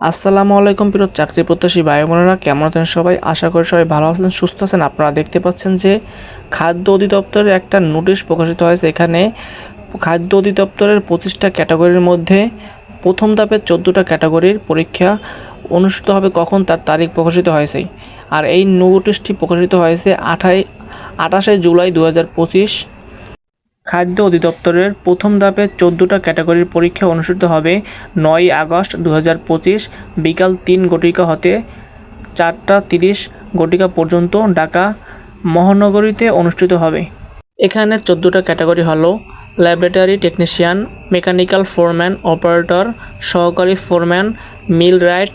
আসসালামু আলাইকুম প্রিয় চাকরি প্রত্যাশী ভাই বোনেরা, কেমন আছেন সবাই? আশা করি সবাই ভালো আছেন, সুস্থ আছেন। আপনারা দেখতে পাচ্ছেন যে খাদ্য অধিদপ্তরের একটা নোটিশ প্রকাশিত হয়েছে। এখানে খাদ্য অধিদপ্তরের পঁচিশটা ক্যাটাগরির মধ্যে প্রথম ধাপের চোদ্দোটা ক্যাটাগরির পরীক্ষা অনুষ্ঠিত হবে কখন তার তারিখ প্রকাশিত হয়েছে। আর এই নোটিশটি প্রকাশিত হয়েছে আঠাই আঠাশে জুলাই দু হাজার পঁচিশ। খাদ্য অধিদপ্তরের প্রথম ধাপে চোদ্দোটা ক্যাটাগরির পরীক্ষা অনুষ্ঠিত হবে নয় আগস্ট দু হাজার পঁচিশ বিকাল তিন ঘটিকা হতে চারটা তিরিশ ঘটিকা পর্যন্ত ঢাকা মহানগরীতে অনুষ্ঠিত হবে। এখানে চোদ্দোটা ক্যাটাগরি হলো laboratory technician, mechanical foreman, operator, সহকারী ফোরম্যান, মিল রাইট,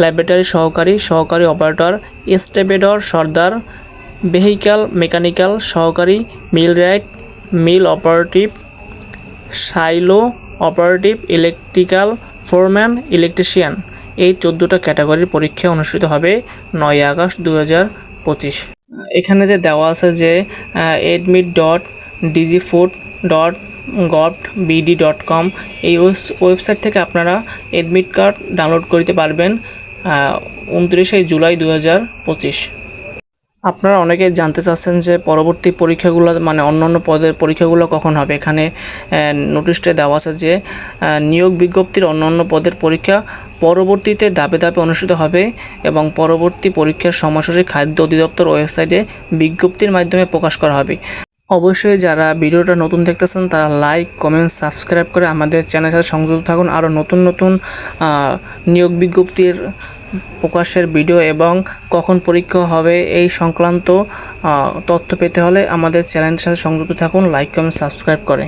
ল্যাবরেটরি সহকারী সহকারী অপারেটর স্টেবেডর সর্দার, ভেহিক্যাল, মেকানিক্যাল, সহকারী, millwright mill operative, silo operative, electrical foreman, electrician. এই চোদ্দোটা ক্যাটাগরির পরীক্ষা অনুষ্ঠিত হবে নয় আগস্ট দু হাজার পঁচিশ। এখানে যে দেওয়া আছে যে admit dot DG food dot gov BD dot com এই ওয়েবসাইট থেকে আপনারা এডমিট কার্ড ডাউনলোড করতে পারবেন উনত্রিশে জুলাই দু হাজার পঁচিশ। আপনারা অনেকে জানতে চাচ্ছেন যে পরবর্তী পরীক্ষাগুলো মানে অন্য অন্য পদের পরীক্ষাগুলো কখন হবে? এখানে নোটিশটা দেওয়া আছে যে নিয়োগ বিজ্ঞপ্তির অন্য অন্য পদের পরীক্ষা পরবর্তীতে ধাপে ধাপে অনুষ্ঠিত হবে এবং পরবর্তী পরীক্ষার সময়সূচি খাদ্য অধিদপ্তর ওয়েবসাইটে বিজ্ঞপ্তির মাধ্যমে প্রকাশ করা হবে। অবশ্যই যারা ভিডিওটা নতুন দেখতেছেন, তারা লাইক কমেন্ট সাবস্ক্রাইব করে আমাদের চ্যানেলের সাথে সংযুক্ত থাকুন। আরও নতুন নতুন নিয়োগ বিজ্ঞপ্তির প্রকাশের ভিডিও এবং কখন পরীক্ষা হবে এই সংক্রান্ত তথ্য পেতে হলে আমাদের চ্যানেলের সাথে সংযুক্ত থাকুন লাইক কমেন্ট সাবস্ক্রাইব করে।